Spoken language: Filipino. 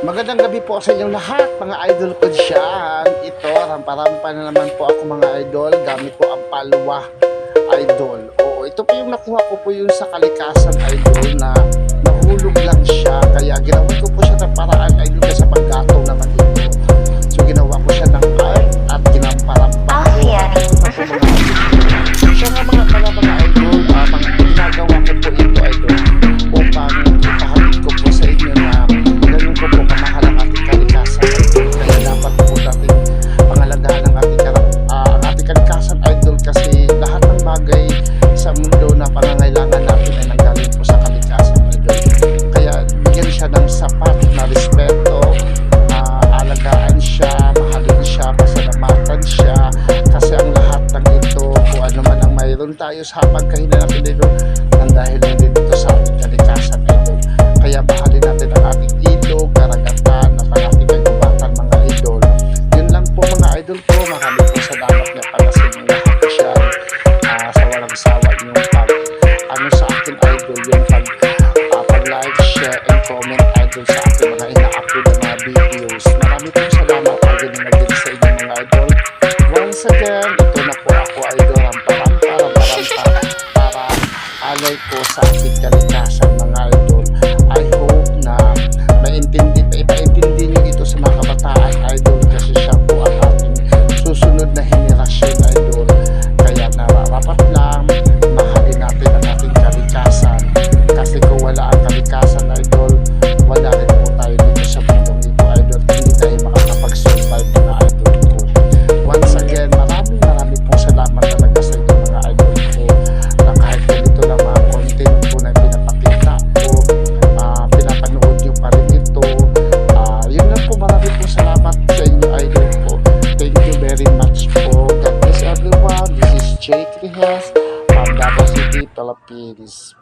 Magandang gabi po sa inyong lahat, mga idol ko dyan. Ito, rampa-rampa na naman po ako mga idol. Gamit ko ang palwa idol. Oo, ito po yung nakuha ko po yung sa kalikasan idol na siya, kasi ang lahat ng ito, kung ano man ang mayroon tayo sa pagkahinan natin dito, ang dahil din ito sa kalikasan ito. Kaya mahalin natin ang ating ilog, karagatan, at ang ating kagubatan mga idol. Yun lang po mga idol ko, maraming po salamat nga pala sa inyong lahat siya ah, sa walang sawa yung pag ano sa akin idol yung pag ah, pag like, share, and comment idol sa aking mga ina-upload na mga videos. Maraming po salamat ko sa ating Rihas from Davao City, Philippines.